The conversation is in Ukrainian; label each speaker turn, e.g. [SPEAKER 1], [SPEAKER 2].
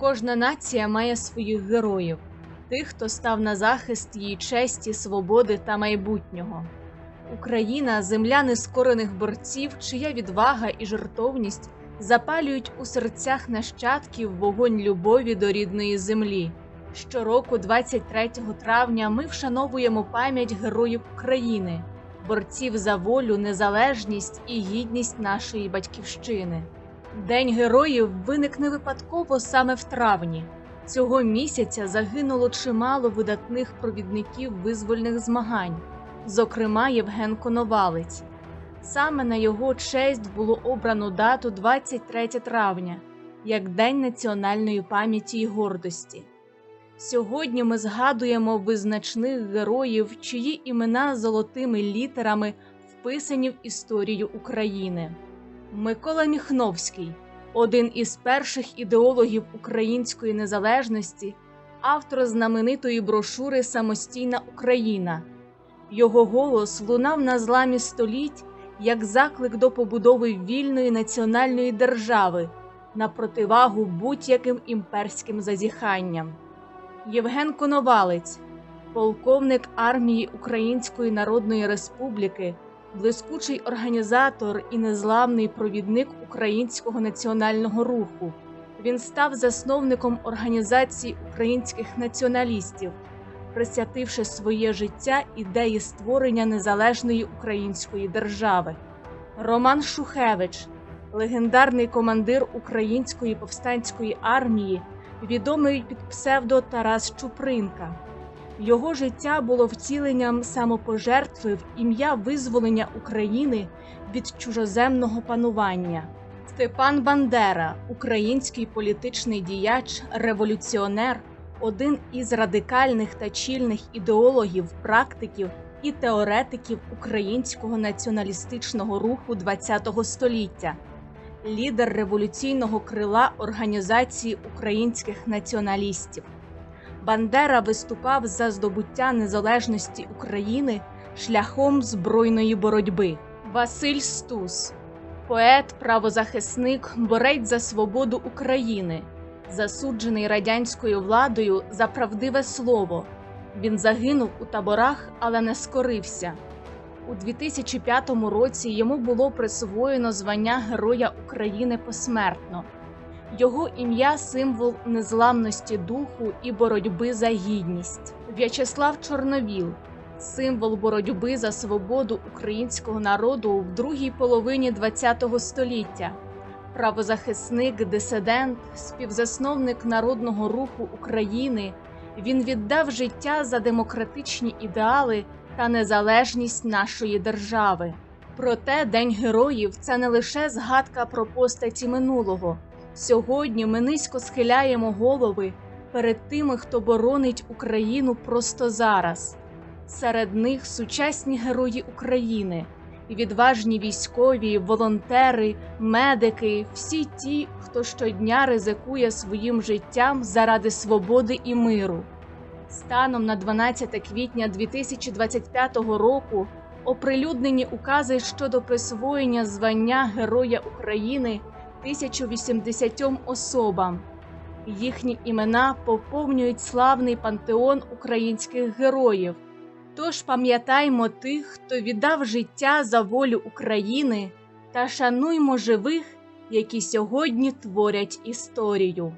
[SPEAKER 1] Кожна нація має своїх героїв, тих, хто став на захист її честі, свободи та майбутнього. Україна земля нескорених борців, чия відвага і жертовність запалюють у серцях нащадків вогонь любові до рідної землі. Щороку, 23 травня, ми вшановуємо пам'ять героїв України, борців за волю, незалежність і гідність нашої батьківщини. День героїв виник не випадково саме в травні. Цього місяця загинуло чимало видатних провідників визвольних змагань, зокрема Євген Коновалець. Саме на його честь було обрано дату 23 травня як День національної пам'яті і гордості. Сьогодні ми згадуємо визначних героїв, чиї імена золотими літерами вписані в історію України. Микола Міхновський, один із перших ідеологів української незалежності, автор знаменитої брошури Самостійна Україна. Його голос лунав на зламі століть як заклик до побудови вільної національної держави на противагу будь-яким імперським зазіханням. Євген Коновалець, полковник армії Української Народної Республіки, блискучий організатор і незламний провідник українського національного руху. Він став засновником організації українських націоналістів, присвятивши своє життя ідеї створення незалежної української держави. Роман Шухевич, легендарний командир української повстанської армії, відомий під псевдо Тарас Чупринка. Його життя було втіленням самопожертви в ім'я визволення України від чужоземного панування. Степан Бандера, український політичний діяч, революціонер, один із радикальних та чільних ідеологів, практиків і теоретиків українського націоналістичного руху ХХ століття, лідер революційного крила Організації українських націоналістів. Бандера виступав за здобуття незалежності України шляхом збройної боротьби. Василь Стус, поет, правозахисник, борець за свободу України, засуджений радянською владою за правдиве слово. Він загинув у таборах, але не скорився. У 2005 році йому було присвоєно звання Героя України посмертно. Його ім'я символ незламності духу і боротьби за гідність. В'ячеслав Чорновіл символ боротьби за свободу українського народу в другій половині ХХ століття, правозахисник, дисидент, співзасновник народного руху України. Він віддав життя за демократичні ідеали та незалежність нашої держави. Проте День героїв це не лише згадка про постаті минулого. Сьогодні ми низько схиляємо голови перед тими, хто боронить Україну просто зараз. Серед них сучасні герої України, відважні військові, волонтери, медики, всі ті, хто щодня ризикує своїм життям заради свободи і миру. Станом на 12 квітня 2025 року оприлюднені укази щодо присвоєння звання Героя України 1080 особам. Їхні імена поповнюють славний пантеон українських героїв. Тож пам'ятаймо тих, хто віддав життя за волю України, та шануймо живих, які сьогодні творять історію.